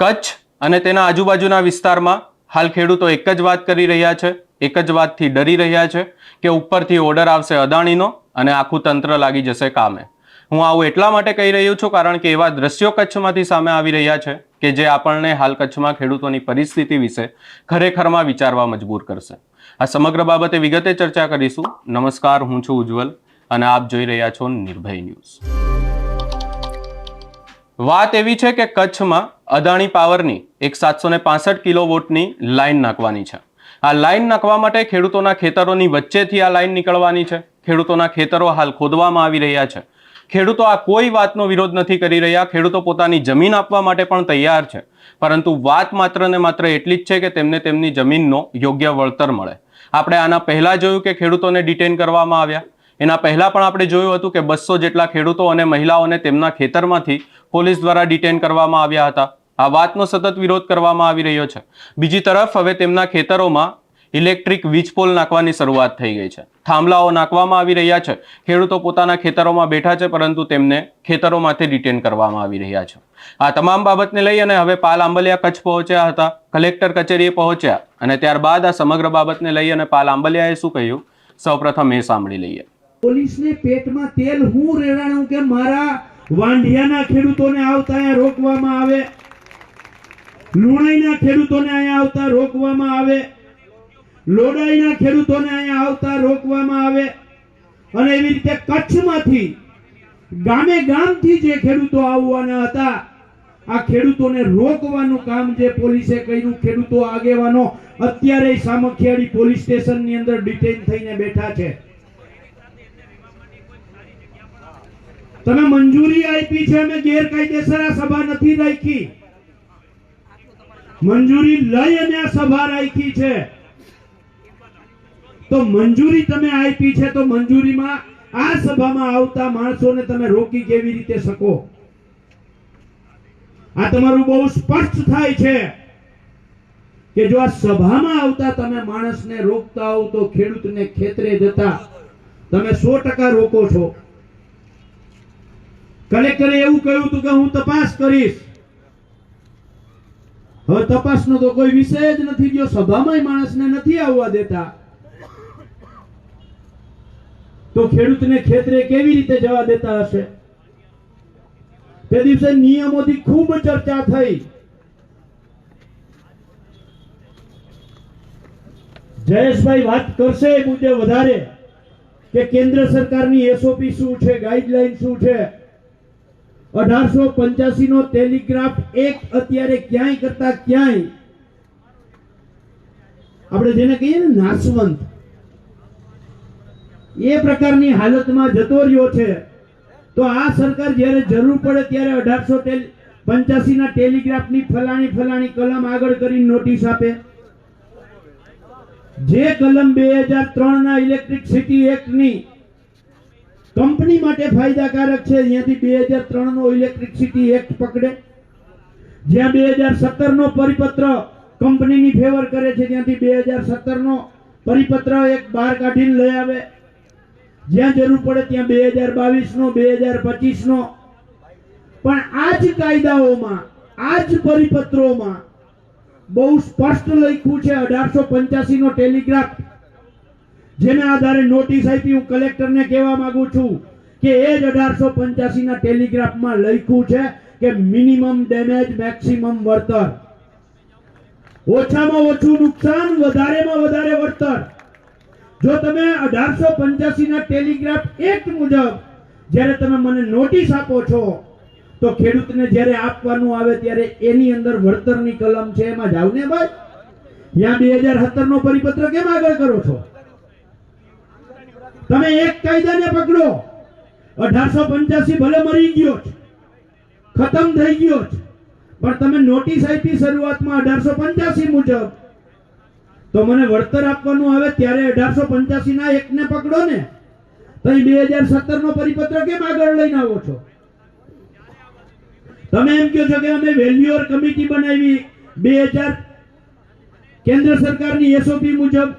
કચ્છ અને તેના આજુબાજુના વિસ્તારમાં હાલ ખેડૂતો એક જ વાત કરી રહ્યા છે. એક જ વાતથી ડરી રહ્યા છે કે ઉપરથી ઓર્ડર આવશે અદાણીનો અને આખું તંત્ર લાગી જશે કામે. હું આવું એટલા માટે કહી રહ્યો છું કારણ કે એવા દ્રશ્યો કચ્છમાંથી સામે આવી રહ્યા છે કે જે આપણને હાલ કચ્છમાં ખેડૂતોની પરિસ્થિતિ વિશે ખરેખરમાં વિચારવા મજબૂર કરશે. આ સમગ્ર બાબતે વિગતે ચર્ચા કરીશું. નમસ્કાર, હું છું ઉજ્જવલ અને આપ જોઈ રહ્યા છો નિર્ભય ન્યૂઝ. વાત એવી છે કે કચ્છમાં અદાણી પાવરની એક સાતસો ને પાસઠ કિલો વોટની લાઈન નાખવાની છે. આ લાઈન નાખવા માટે ખેડૂતોના ખેતરોની વચ્ચેથી આ લાઈન નીકળવાની છે. ખેડૂતોના ખેતરો હાલ ખોદવામાં આવી રહ્યા છે. ખેડૂતો આ કોઈ વાતનો વિરોધ નથી કરી રહ્યા. ખેડૂતો પોતાની જમીન આપવા માટે પણ તૈયાર છે. પરંતુ વાત માત્ર ને માત્ર એટલી જ છે કે તેમને તેમની જમીનનો યોગ્ય વળતર મળે. આપણે આના પહેલા જોયું કે ખેડૂતોને ડિટેન કરવામાં આવ્યા. એના પહેલાં પણ આપણે જોયું હતું કે બસો જેટલા ખેડૂતો અને મહિલાઓને તેમના ખેતરમાંથી પોલીસ દ્વારા ડિટેન કરવામાં આવ્યા હતા. આ વાતનો સતત વિરોધ કરવામાં આવી રહ્યો છે. બીજી તરફ હવે તેમના ખેતરોમાં ઇલેક્ટ્રિક વીજ પોલ નાખવાની શરૂઆત થઈ ગઈ છે. થાંભલાઓ નાખવામાં આવી રહ્યા છે. ખેડૂતો પોતાના ખેતરોમાં બેઠા છે, પરંતુ તેમને ખેતરોમાંથી ડિટેન કરવામાં આવી રહ્યા છે. આ તમામ બાબતને લઈ અને હવે પાલ આંબલિયા કચ્છ પહોંચ્યા હતા. કલેક્ટર કચેરીએ પહોંચ્યા અને ત્યારબાદ આ સમગ્ર બાબતને લઈ અને પાલ આંબલિયાએ શું કહ્યું? સૌપ્રથમ એ સાંભળી લઈએ. પોલીસને પેટમાં તેલ હું રેડાણું કે મારા વાંઢિયાના ખેડૂતોને આવતા અહીંયા રોકવામાં આવે? લુણાઈના ખેડૂતોને અહીંયા આવતા રોકવામાં આવે? લોડાઈના ખેડૂતોને અહીંયા આવતા રોકવામાં આવે? અને એવી રીતે કચ્છમાંથી, ગામે ગામથી જે ખેડૂતો આવવાના હતા, આ ખેડૂતોને રોકવાનું કામ જે પોલીસે કર્યું, ખેડૂતો આગેવાનો અત્યારે સામખિયાળી પોલીસ સ્ટેશનની અંદર ડિટેન થઈને બેઠા છે. તમે મંજૂરી આપી છે, અમે ગેરકાયદેસર આ સભા નથી રાખી. મંજૂરી લઈ અને આ સભા રાખી છે. તો મંજૂરી તમે આપી છે, તો મંજૂરીમાં આ સભામાં આવતા માણસોને તમે રોકી કેવી રીતે શકો? આ તમારું બહુ સ્પષ્ટ થાય છે કે જો આ સભામાં આવતા તમે માણસને રોકતા હો, તો ખેડૂતને ખેતરે જતા તમે સો ટકા રોકો છો. કલેક્ટરે એવું કહ્યું હતું કે હું તપાસ કરીશ. હવે તપાસનો તો કોઈ વિષય જ નથી ગયો. સભામાં માણસને નથી આવવા દેતા. તો ખેડૂતને ખેતરે કેવી રીતે જવા દેતા હશે? તે દિવસે નિયમોથી ખૂબ ચર્ચા થઈ. જયેશભાઈ વાત કરશે એ મુદ્દે વધારે કે કેન્દ્ર સરકારની એસઓપી શું છે? ગાઈડલાઈન શું છે? અઢારસો પંચ્યાસી નો ટેલિગ્રાફ એક અત્યારે ક્યાંય કરતા ક્યાંય. આપણે જેને કહીએ ને નાશવંત. એ પ્રકારની હાલતમાં જતો રહ્યો છે. તો આ સરકાર જ્યારે જરૂર પડે ત્યારે અઢારસો પંચ્યાસી ના ટેલિગ્રાફની ફલાણી ફલાણી કલમ આગળ કરી નોટિસ આપે. જે કલમ બે હજાર ત્રણ ના ઇલેક્ટ્રિસિટી એક્ટની કંપની માટે ફાયદાકારક છે. અહીંયાથી બે હજાર ત્રણ નો ઇલેક્ટ્રિસિટી એક્ટ પકડે. જ્યાં બે હજાર સત્તર નો પરિપત્ર કંપનીની ફેવર કરે છે, ત્યાંથી બે હજાર સત્તર નો પરિપત્ર એક બહાર કાઢીને લઈ આવે. જ્યાં જરૂર પડે ત્યાં બે હજાર બાવીસ નો, બે હજાર પચીસ નો. પણ આ જ કાયદાઓમાં, આ જ પરિપત્રોમાં બહુ સ્પષ્ટ લખ્યું છે, અઢારસો પંચ્યાસી નો ટેલિગ્રાફ. જેના આધારે નોટિસ આપી હું કલેક્ટરને કહેવા માંગુ છું કે એ જ અઢારસો પંચ્યાસીના ટેલિગ્રાફમાં લખ્યું છે કે મિનિમમ ડેમેજ મેક્સિમમ વળતર. ઓછામાં ઓછું નુકસાન, વધારેમાં વધારે વળતર. જો તમે અઢારસો પંચ્યાસીના ટેલિગ્રાફ એક મુજબ જ્યારે તમે મને નોટિસ આપો છો, તો ખેડૂતને જ્યારે આપવાનું આવે ત્યારે એની અંદર વળતરની કલમ છે એમાં જાવ ને ભાઈ? ત્યાં બે હજાર સત્તર નો પરિપત્ર કેમ આગળ કરો છો? તમે એક કાયદાને પકડો. અઢારસો પંચ્યાસી ભલે મરી ગયો છે, ખતમ થઈ ગયો છે, પણ તમે નોટિસ આપી શરૂઆતમાં અઢારસો પંચ્યાસી મુજબ. તો મને વળતર આપવાનું આવે ત્યારે અઢારસો પંચ્યાસી ના એક ને પકડો ને, તો બે હજાર સત્તર નો પરિપત્ર કેમ આગળ લઈને આવો છો? તમે એમ કહો છો કે અમે વેલ્યુઅર કમિટી બનાવી, બે હજાર કેન્દ્ર સરકારની એસઓપી મુજબ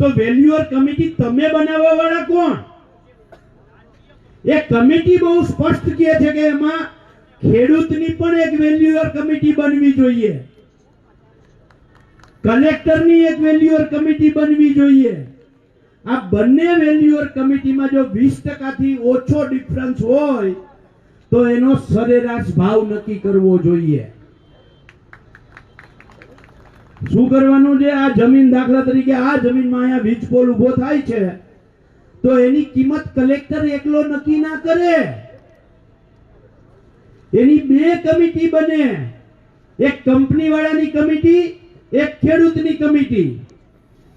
તો વેલ્યુઅર કમિટી તમે બનાવવા વાળા કોણ? એ કમિટી બહુ સ્પષ્ટ કહે છે કે એમાં ખેડૂતની પણ એક વેલ્યુઅર કમિટી બનવી જોઈએ. કલેક્ટરની એક વેલ્યુઅર કમિટી બનવી જોઈએ. આ બંને વેલ્યુઅર કમિટીમાં જો વીસ ટકાથી ઓછો ડિફરન્સ હોય, તો એનો સરેરાશ ભાવ નક્કી કરવો જોઈએ. શું કરવાનું છે? આ જમીન દાખલા તરીકે આ જમીનમાં અહીંયા વીજ પોલ ઊભો થાય છે. તો એની કિંમત કલેક્ટર એકલો નક્કી ના કરે. એની બે કમિટી બને. એક કંપની વાળાની કમિટી, એક ખેડૂતની કમિટી.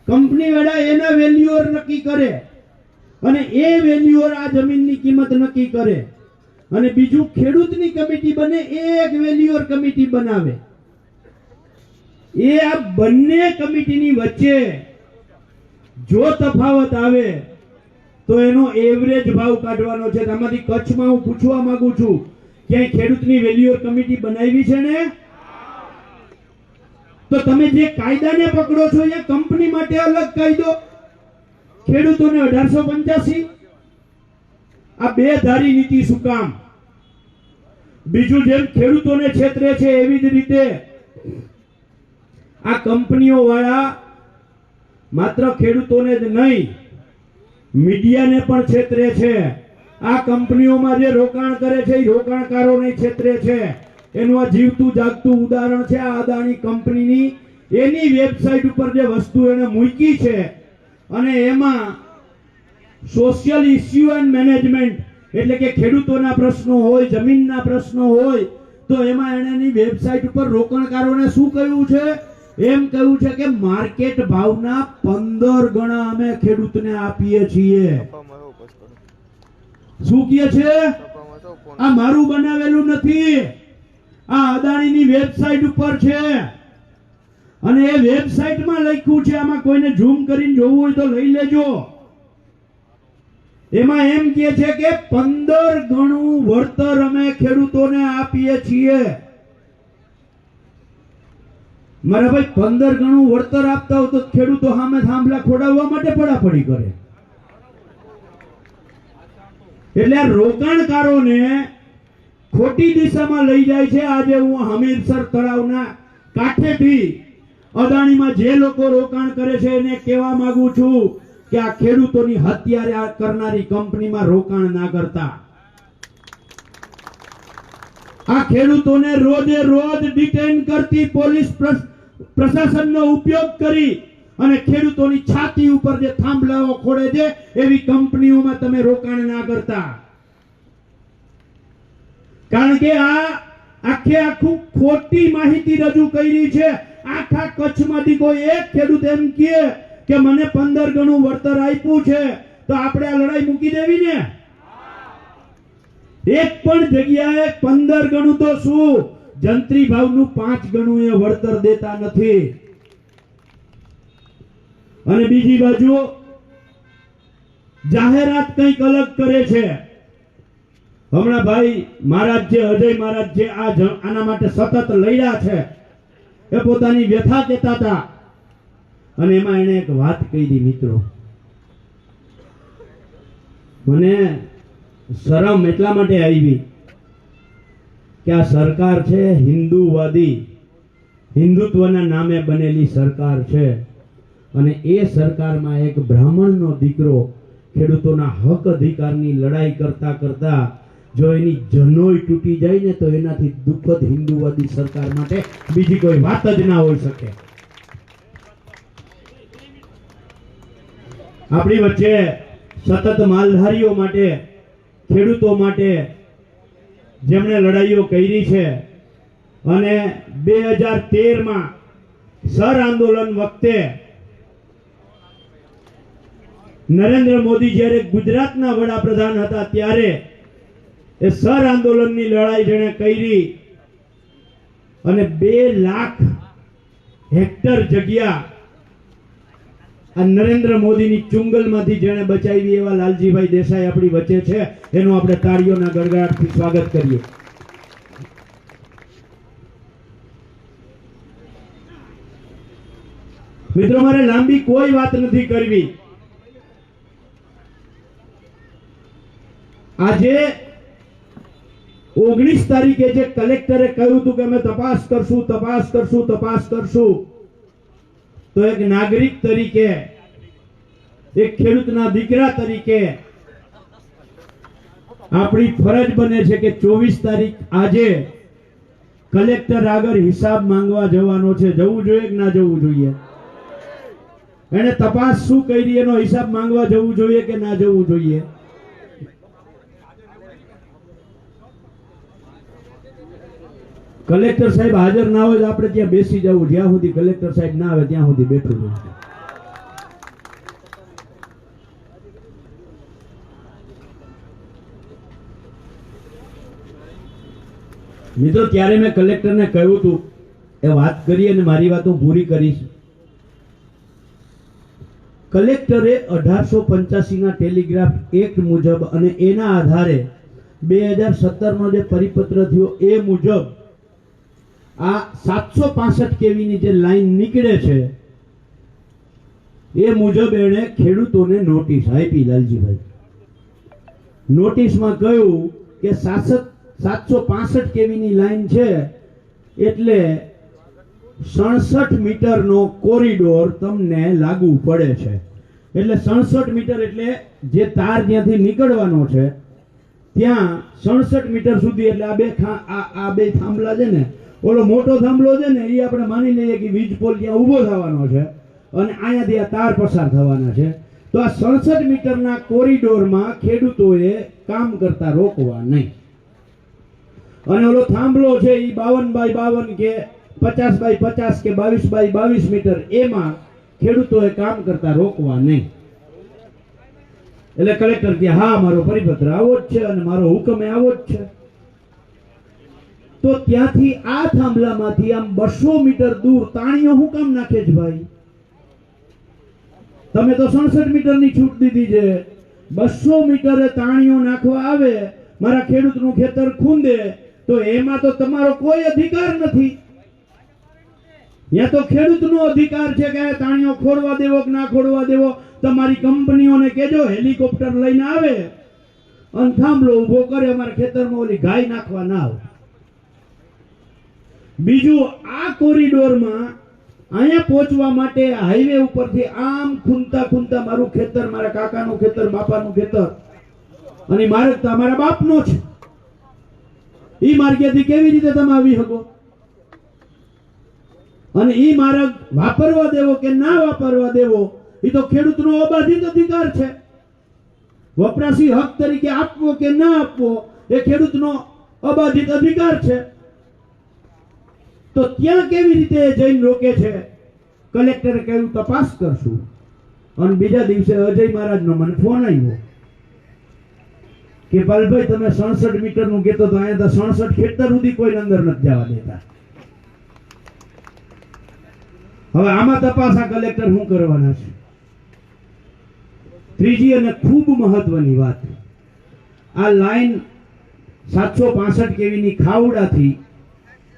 કંપની વાળા એના વેલ્યુઅર નક્કી કરે. અને એ વેલ્યુઅર આ જમીનની કિંમત નક્કી કરે. અને બીજું ખેડૂતની કમિટી બને એ એક વેલ્યુઅર કમિટી બનાવે. એ આ બંને કમિટીની વચ્ચે જો તફાવત આવે, તો એનો એવરેજ ભાવ કાઢવાનો છે. આમાંથી કચ્છમાં હું પૂછવા માંગુ છું, ક્યાંય ખેડૂતની વેલ્યુઅર કમિટી બનાવી છે ને? તો તમે જે કાયદાને પકડો છો, એ કંપની માટે અલગ કાયદો. ખેડૂતોને અઢારસો પંચ્યાસી. આ બે ધારી નીતિ શું કામ? બીજું જેમ ખેડૂતોને છેતરે છે, એવી જ રીતે આ કંપનીઓ વાળા માત્ર ખેડૂતોને જ નહીં, મીડિયાને પણ છેતરે છે. આ કંપનીઓમાં જે રોકાણ કરે છે, એ રોકાણકારોને છેતરે છે. એનું આ જીવતું જાગતું ઉદાહરણ છે આ અદાણી કંપનીની. એની વેબસાઇટ ઉપર જે વસ્તુ એને મૂકી છે, અને એમાં સોશિયલ ઇસ્યુ એન્ડ મેનેજમેન્ટ, એટલે કે ખેડૂતોના પ્રશ્નો હોય, જમીનના પ્રશ્નો હોય, તો એમાં એણેની વેબસાઇટ ઉપર રોકાણકારોને શું કહ્યું છે? એમ કહ્યું છે કે માર્કેટ ભાવના પંદર ગણા અમે ખેડૂતને આપીએ છીએ. શું કહે છે? આ મારું બનાવેલું નથી. આ અદાણીની વેબસાઇટ ઉપર છે. અને એ વેબસાઇટમાં લખ્યું છે, આમાં કોઈને ઝૂમ કરીને જોવું હોય તો લઈ લેજો. એમાં એમ કે છે કે પંદર ગણું વળતર અમે ખેડૂતોને આપીએ છીએ. મારા ભાઈ પંદર ગણું વળતર આપતા હોય તો ખેડૂતો સામે થાંભલા ખોડાવવા માટે પડાપડી કરે. એટલે આ રોકાણકારોને ખોટી દિશામાં લઈ જાય છે. આજે હું હમીરસર તળાવના કાંઠેથી અદાણીમાં જે લોકો રોકાણ કરે છે એને કહેવા માંગુ છું કે આ ખેડૂતોની હત્યા કરનારી કંપનીમાં રોકાણ ના કરતા. આ ખેડૂતોને રોજે રોજ ડિટેન કરતી પોલીસ પ્રશ- પ્રશાસનનો ઉપયોગ કરી અને ખેડૂતોની છાતી ઉપર જે થાંભલાઓ ખોડે છે એવી કંપનીઓમાં તમે રોકાણ ના કરતા. કારણ કે આ આખે આખું ખોટી માહિતી રજૂ કરી છે. આખા કચ્છમાંથી કોઈ એક ખેડૂત એમ કહે કે મને પંદર ગણું વળતર આપ્યું છે તો આપણે આ લડાઈ મૂકી દેવી ને? એક પણ જગ્યાએ પંદર ગણું તો શું? જંત્રી ભાવનું પાંચ ગણું એ વળતર દેતા નથી. અને બીજી બાજુ, જાહેરાત કંઈક અલગ કરે છે. હમણાં ભાઈ મહારાજ જે, અજય મહારાજ જે આ આના માટે સતત લડ્યા છે, એ પોતાની વ્યથા કહેતા હતા. અને એમાં એને એક વાત કહી મિત્રો. મને શરમ એટલા માટે આવી. કે આ સરકાર છે હિન્દુવાદી. હિન્દુત્વના નામે બનેલી સરકાર છે. અને એ સરકારમાં એક બ્રાહ્મણનો દીકરો ખેડૂતોના હક અધિકારની લડાઈ કરતા કરતા જો એની જનોય તૂટી જાય ને તો એનાથી દુઃખદ હિન્દુવાદી સરકાર માટે બીજી કોઈ વાત જ ના હોઈ શકે. આપણી વચ્ચે સતત માલધારીઓ માટે, ખેડૂતો માટે જેમણે લડાઈઓ કરી છે. અને બે હજાર તેરમાં સર આંદોલન વખતે નરેન્દ્ર મોદી જ્યારે ગુજરાતના વડાપ્રધાન હતા ત્યારે એ સર આંદોલનની લડાઈ જેણે કરી અને બે લાખ હેક્ટર જગ્યા આ નરેન્દ્ર મોદીની ચુંગલમાંથી જેણે બચાવી એવા લાલજીભાઈ દેસાઈ આપણી વચ્ચે છે, એનું આપણે તાળીઓના ગડગડાટથી સ્વાગત કરીએ. મિત્રો, મારે લાંબી કોઈ વાત નથી કરવી. આજે ઓગણીસ તારીખે જે કલેક્ટરે કહ્યું હતું કે અમે તપાસ કરશું તપાસ કરશું તપાસ કરશું તો એક નાગરિક તરીકે, એક ખેડૂતના દીકરા તરીકે આપણી ફરજ બને છે કે ચોવીસ તારીખ આજે કલેક્ટર આગળ હિસાબ માંગવા જવાનો છે. જવું જોઈએ કે ના જવું જોઈએ? એને તપાસ શું કરી? એનો હિસાબ માંગવા જવું જોઈએ કે ના જવું જોઈએ? કલેક્ટર સાહેબ હાજર ના હોય આપણે ત્યાં બેસી જવું. જ્યાં સુધી કલેક્ટર સાહેબ ના આવે ત્યાં સુધી બેઠું જવું મિત્રો, ત્યારે મેં કલેક્ટરને કહ્યું હતું, એ વાત કરી અને મારી વાત હું પૂરી કરીશ. કલેક્ટરે અઢારસો પંચ્યાસીના ટેલિગ્રાફ એક્ટ મુજબ અને એના આધારે બે હજાર સત્તરનો જે પરિપત્ર થયો એ મુજબ આ સાતસો પાસઠ કેવીની જે લાઈન નીકળે છે, એ મુજબ એણે ખેડૂતોને નોટિસ આપી લાલજીભાઈ. નોટિસમાં કહ્યું કે સાસઠ, સાતસો પાસઠ કેવીની લાઈન છે, એટલે સડસઠ મીટરનો કોરિડોર તમને લાગુ પડે છે. એટલે સડસઠ મીટર એટલે જે તાર ત્યાંથી નીકળવાનો છે, ત્યાં સડસઠ મીટર સુધી એટલે આ બે આ આ બે થાંભલા છે ને ઓલો મોટો થાંભલો છે ને, એ આપણે માની લઈએ કે વીજ પોલ ત્યાં ઊભો થવાનો છે અને અહીંયાથી આ તાર પસાર થવાના છે. તો આ સડસઠ મીટરના કોરિડોરમાં ખેડૂતોએ કામ કરતા રોકવા નહીં. અને ઓલો થાંભલો છે એ બાવન બાય બાવન કે પચાસ બાય પચાસ કે બાવીસ બાય બાવીસ મીટર, એમાં ખેડૂતોએ કામ કરતા રોકવા નહીં. એટલે કલેક્ટર કે હા, મારો પરિપત્ર આવો જ છે અને મારો હુકમ આવો જ છે. તો ત્યાંથી આ થાંભલામાંથી આમ બસો મીટર દૂર તાણીઓ હું કામ નાખે છે ભાઈ? તમે તો સડસઠ મીટરની છૂટ દીધી છે. બસો મીટરે તાણીઓ નાખવા આવે, મારા ખેડૂતનું ખેતર ખૂંદે, તો એમાં તો તમારો કોઈ અધિકાર નથી. ત્યાં તો ખેડૂતનો અધિકાર છે કે તાણીઓ ખોડવા દેવો કે ના ખોડવા દેવો, તમારી કંપનીઓને કેજો હેલિકોપ્ટર લઈને આવે. અને થાંભલો ઊભો કરે, અમારા ખેતરમાં ઓલી ગાય નાખવા ના આવે. બીજું, આ કોરિડોરમાં અહીંયા પહોંચવા માટે હાઈવે ઉપરથી આમ ખૂંદતા ખૂંદતા મારું ખેતર, મારા કાકાનું ખેતર, બાપાનું ખેતર. અને માર્ગ તમારા બાપનો છે એ માર્ગેથી કેવી રીતે તમે આવી શકો? અને એ માર્ગ વાપરવા દેવો કે ના વાપરવા દેવો એ તો ખેડૂતનો અબાધિત અધિકાર છે. વપરાશી હક તરીકે આપવો કે ના આપવો, એ ખેડૂતનો અબાધિત અધિકાર છે. તો ત્યાં કેવી રીતે જઈને રોકે છે? કલેક્ટરે કહ્યું, તપાસ કરશું. અને બીજા દિવસે અજય મહારાજનો મને ફોન આવ્યો કે, પાલભાઈ, તમે સડસઠ મીટરનું કહેતો તો અહીંયા તો સડસઠ ખેતર સુધી કોઈ અંદર નથી જવા દેતા. હવે આમાં તપાસ આ કલેક્ટર શું કરવાના છે? ત્રીજી અને ખૂબ મહત્વની વાત, આ લાઈન સાતસો પાસઠ કેવીની ખાવડાથી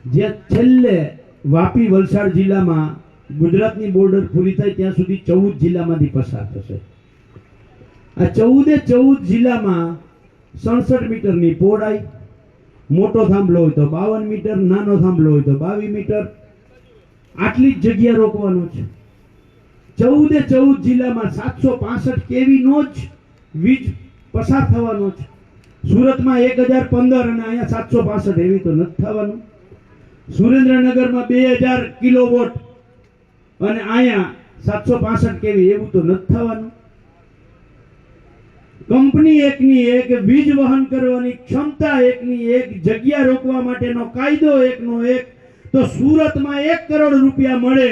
જે છેલ્લે વાપી વલસાડ જિલ્લામાં ગુજરાતની બોર્ડર પૂરી થાય ત્યાં સુધી ચૌદ જિલ્લામાંથી પસાર થશે. આ ચૌદે ચૌદ જિલ્લામાં સડસઠ મીટરની પહોળાઈ મોટો થાંભલો હોય તો બાવન મીટર, નાનો થાંભલો હોય તો બાવીસ મીટર. આટલી જ જગ્યા રોકવાનો છે. ચૌદે ચૌદ જિલ્લામાં સાતસો પાસઠ કેવીનો જ વીજ પસાર થવાનો છે. સુરતમાં એક હજાર પંદર અને અહીંયા સાતસો પાસઠ એવી તો નથી થવાનું. સુરેન્દ્રનગરમાં બે હજાર કિલોવોટ અને અહીંયા સાતસો પાસઠ કેવી, એવું તો નથી થવાનું. કંપની એકની એક, વીજ વહન કરવાની ક્ષમતા એકની એક, જગ્યા રોકવા માટેનો કાયદો એકનો એક, તો સુરતમાં એક કરોડ રૂપિયા મળે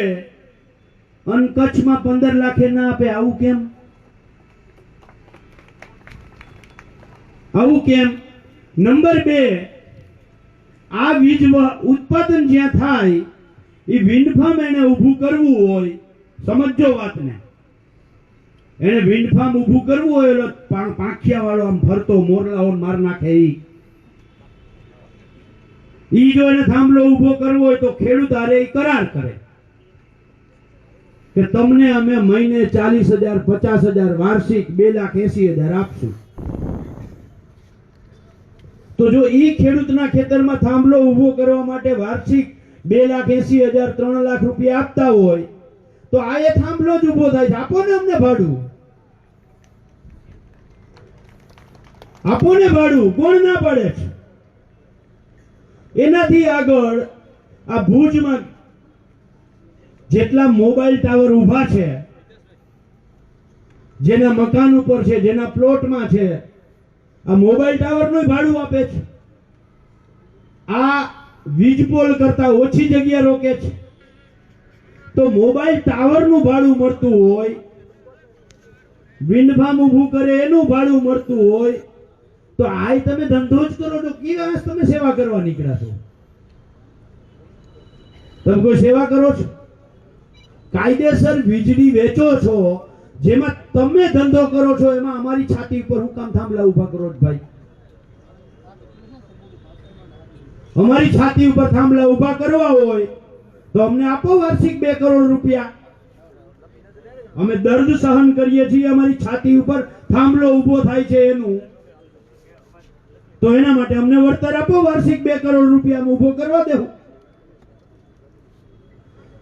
અને કચ્છમાં પંદર લાખે ના આપે, આવું કેમ? આવું કેમ? નંબર બે આ વીજ ઉત્પાદન જ્યાં થાય, એ વિન્ડ ફાર્મ એને ઊભું કરવું હોય સમજો વાતને. એને વિન્ડ ફાર્મ ઊભું કરવું હોય એટલે પા- પાંખિયા વાળો આમ ફરતો મોરલાઓ માર નાખે ઈ. ઈ જો એને થાંભલો ઊભો કરવો હોય તો ખેડૂત આરે એ કરાર કરે. કે તમને અમે મહિને ચાલીસ હજાર, પચાસ હજાર, વાર્ષિક બે લાખ એસી હજાર આપશું. તો જો એ ખેડૂતના ખેતરમાં થાંભલો ઊભો કરવા માટે વાર્ષિક બે લાખ એસી હજાર ત્રણ લાખ રૂપિયા આપતા હોય, તો આ એ થાંભલો જ ઊભો થાય છે. આપો ને અમને ભાડું? આપો ભાડું? કોણ ના પાડે છે? એનાથી આગળ આ ભુજમાં જેટલા મોબાઈલ ટાવર ઊભા છે, જેના મકાન ઉપર છે, જેના પ્લોટમાં છે આ મોબાઈલ ટાવરનું ભાડું આપે છે. આ વીજ પોલ કરતા ઓછી જગ્યા રોકે છે. તો મોબાઈલ ટાવરનું ભાડું મળતું હોય વિન્ડ ફાર્મ ઊભું કરે એનું ભાડું મળતું હોય, તો આય તમે ધંધો જ કરો તો કેવી તમે સેવા કરવા નીકળ્યા છો? તમે કોઈ સેવા કરો છો? કાયદેસર વીજળી વેચો છો, જેમાં તમે ધંધો કરો છો, એમાં અમારી છાતી ઉપર હું કામ થાંભલા ઊભા કરો ભાઈ. અમારી છાતી ઉપર થાંભલા ઊભા કરવા હોય, તો અમને આપો વાર્ષિક બે કરોડ રૂપિયા. અમે દર્દ સહન કરીએ છીએ, અમારી છાતી ઉપર થાંભલો ઊભો થાય છે એનું. તો એના માટે અમને વળતર આપો, વાર્ષિક બે કરોડ રૂપિયા ઊભો કરવા દેવું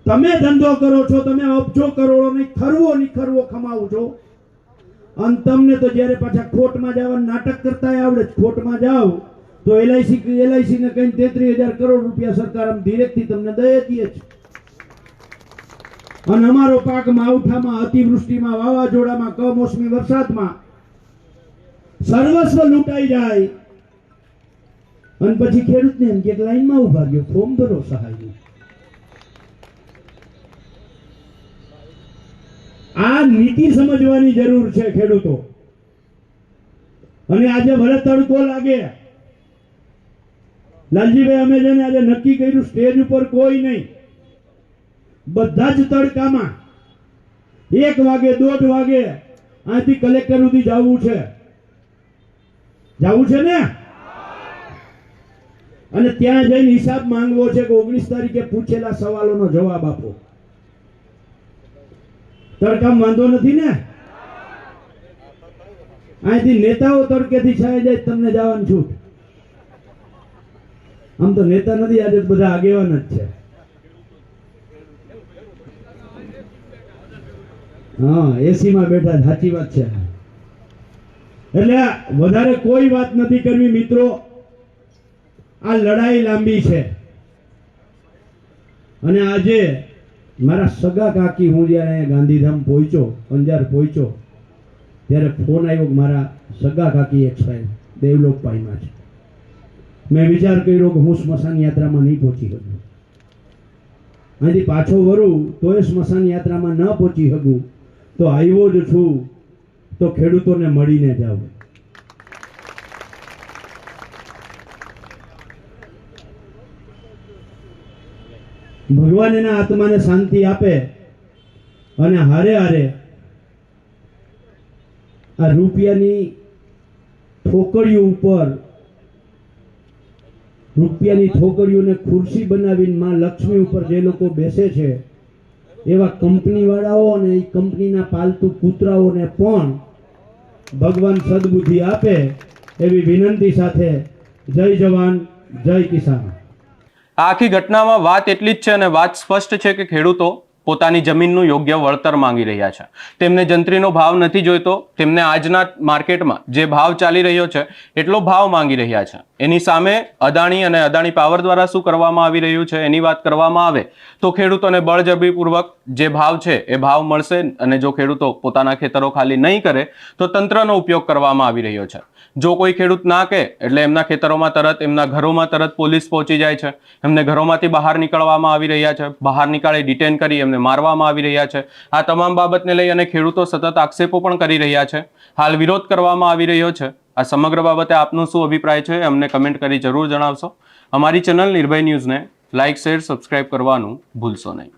તમે ધંધો કરો છો, તમે અબજો કરોડો નહીં, ખરવો નહીં, ખરવો કમાવો છો. અને તમને તો જ્યારે પાછા ખોટમાં જવા નાટક કરતા આવડે ખોટમાં જાઓ. તો એલઆઈસી એલઆઈસી ને કઈ તેત્રીસ હજાર કરોડ રૂપિયા સરકાર આમ ધીરેથી તમને દઈ છે અને અમારો પાક માવઠામાં, અતિવૃષ્ટિમાં, વાવાઝોડામાં, કમોસમી વરસાદમાં સર્વસ્વ લૂંટાઈ જાય. અને પછી ખેડૂતને એમ કે લાઈનમાં ઊભા ગયો ફોર્મ ભરો સહાયનું. આ નીતિ સમજવાની જરૂર છે ખેડૂતો. અને આજે ભલે તડકો લાગે. લાલજીભાઈ, અમે જેને આજે નક્કી કર્યું, સ્ટેજ ઉપર કોઈ નહીં. બધા જ તડકામાં એક વાગે, દોઢ વાગે અહીંથી કલેક્ટર સુધી જવું છે. જવું છે ને? અને ત્યાં જઈને હિસાબ માંગવો છે કે ઓગણીસ તારીખે પૂછેલા સવાલોનો જવાબ આપો. તડકામાં વાંધો નથી ને? અહીંથી નેતાઓ તડકેથી છાય જાય, તમને જવાનું છૂટ આમ તો નેતા નથી, આજે બધા આગેવાન જ છે. હા એસી માં બેઠા સાચી વાત છે. એટલે વધારે કોઈ વાત નથી કરવી, મિત્રો. આ લડાઈ લાંબી છે. અને આજે મારા સગા કાકી હું જ્યારે ગાંધીધામ પહોંચ્યો, અંજાર પહોંચ્યો, ત્યારે ફોન આવ્યો મારા સગા કાકી એક્સપાયર દેવલોક પાઈમાં છે. મેં વિચાર કર્યો કે હું સ્મશાન યાત્રામાં નહીં પહોંચી શકું. અહીંથી પાછો વરું તોય સ્મશાન યાત્રામાં ન પહોંચી શકું. તો આવ્યો જ છું, તો ખેડૂતોને મળીને જાઉં ભગવાન એના આત્માને શાંતિ આપે અને હારે હારે આ રૂપિયાની ઠોકળીઓ ઉપર રૂપિયાની ઠોકળીઓને ખુરશી બનાવીને માં લક્ષ્મી ઉપર જે લોકો બેસે છે, એવા કંપની વાળાઓ અને એ કંપનીના પાલતુ કૂતરાઓને પણ ભગવાન સદબુદ્ધિ આપે એવી વિનંતી સાથે જય જવાન, જય કિસાન. આખી ઘટનામાં વાત એટલી જ છે અને વાત સ્પષ્ટ છે કે ખેડૂતો પોતાની જમીનનું યોગ્ય વળતર માંગી રહ્યા છે. તેમને જંત્રીનો ભાવ નથી જોઈતો, તેમને આજના માર્કેટમાં જે ભાવ ચાલી રહ્યો છે, એટલો ભાવ માંગી રહ્યા છે. એની સામે અદાણી અને અદાણી પાવર દ્વારા શું કરવામાં આવી રહ્યું છે, એની વાત કરવામાં આવે તો ખેડૂતોને બળજબરીપૂર્વક જે ભાવ છે, એ ભાવ મળશે અને જો ખેડૂતો પોતાના ખેતરો ખાલી નહીં કરે તો તંત્રનો ઉપયોગ કરવામાં આવી રહ્યો છે. જો કોઈ ખેડૂત ના કે એટલે એમના ખેતરોમાં તરત, એમના ઘરોમાં તરત પોલીસ પહોંચી જાય છે. એમને ઘરોમાંથી બહાર નીકળવામાં આવી રહ્યા છે. બહાર નીકાળી ડિટેન કરી એમને મારવામાં આવી રહ્યા છે. આ તમામ બાબતને લઈ અને ખેડૂતો સતત આક્ષેપો પણ કરી રહ્યા છે. હાલ વિરોધ કરવામાં આવી રહ્યો છે. આ સમગ્ર બાબતે આપનો શું અભિપ્રાય છે, અમને કમેન્ટ કરી જરૂર જણાવશો. અમારી ચેનલ નિર્ભય ન્યૂઝને લાઇક શેર, સબસ્ક્રાઇબ કરવાનું ભૂલશો નહીં.